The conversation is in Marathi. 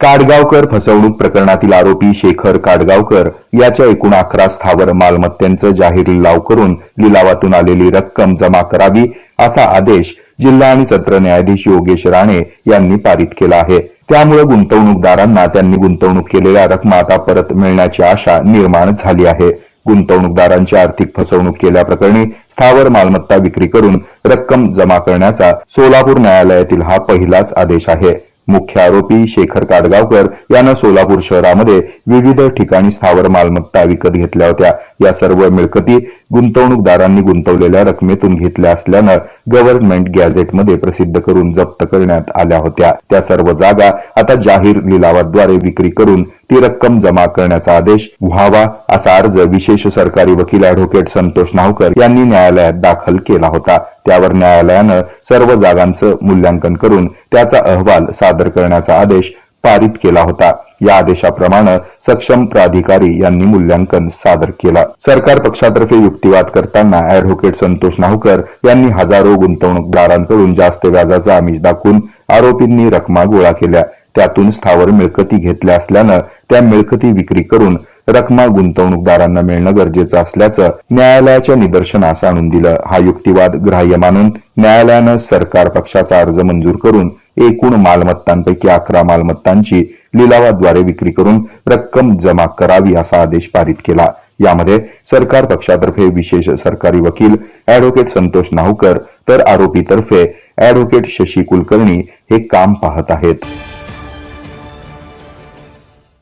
काडगावकर फसवणूक प्रकरणातील आरोपी शेखर काडगावकर याच्या एकूण अकरा स्थावर मालमत्तेंचं जाहीर लिलाव करून लिलावातून आलेली रक्कम जमा करावी असा आदेश जिल्हा आणि सत्र न्यायाधीश योगेश राणे यांनी पारित केला आहे. त्यामुळे गुंतवणूकदारांना त्यांनी गुंतवणूक केलेल्या रक्कम आता परत मिळण्याची आशा निर्माण झाली आहे. गुंतवणूकदारांची आर्थिक फसवणूक केल्याप्रकरणी स्थावर मालमत्ता विक्री करून रक्कम जमा करण्याचा सोलापूर न्यायालयातील हा पहिलाच आदेश आहे. मुख्य आरोपी शेखर काडगावकर यानं सोलापूर शहरामध्ये विविध ठिकाणी स्थावर मालमत्ता विकत घेतल्या होत्या. या सर्व मिळकती गुंतवणूकदारांनी गुंतवलेल्या रकमेतून घेतल्या असल्यानं गव्हर्नमेंट गॅझेटमध्ये प्रसिद्ध करून जप्त करण्यात आल्या होत्या. त्या सर्व जागा आता जाहीर लिलावाद्वारे विक्री करून ती रक्कम जमा करण्याचा आदेश व्हावा असा अर्ज विशेष सरकारी वकील अॅडव्होकेट संतोष नावकर यांनी न्यायालयात दाखल केला होता. त्यावर न्यायालयानं सर्व जागांचं मूल्यांकन करून त्याचा अहवाल सादर करण्याचा आदेश पारित केला होता. या आदेशाप्रमाणे सक्षम प्राधिकारी यांनी मूल्यांकन सादर केला. सरकार पक्षातर्फे युक्तिवाद करताना अॅडव्होकेट संतोष नाहकर यांनी हजारो गुंतवणूकदारांकडून जास्त व्याजाचा आमिष दाखवून आरोपींनी रकमा गोळा केल्या. त्यातून स्थावर मिळकती घेतल्या असल्यानं त्या मिळकती विक्री करून रकमा गुंतवणूकदारांना मिळणं गरजेचं असल्याचं न्यायालयाच्या निदर्शनास आणून दिलं. हा युक्तिवाद ग्राह्य मानून न्यायालयानं सरकार पक्षाचा अर्ज मंजूर करून एकूण मालमत्तांपैकी अकरा मालमत्तांची लिलावाद्वारे विक्री करून रक्कम जमा करावी असा आदेश पारित केला. यामध्ये सरकार पक्षातर्फे विशेष सरकारी वकील अॅडव्होकेट संतोष नाहूकर तर आरोपीतर्फे ऍडव्होकेट शशी कुलकर्णी हे काम पाहत आहेत.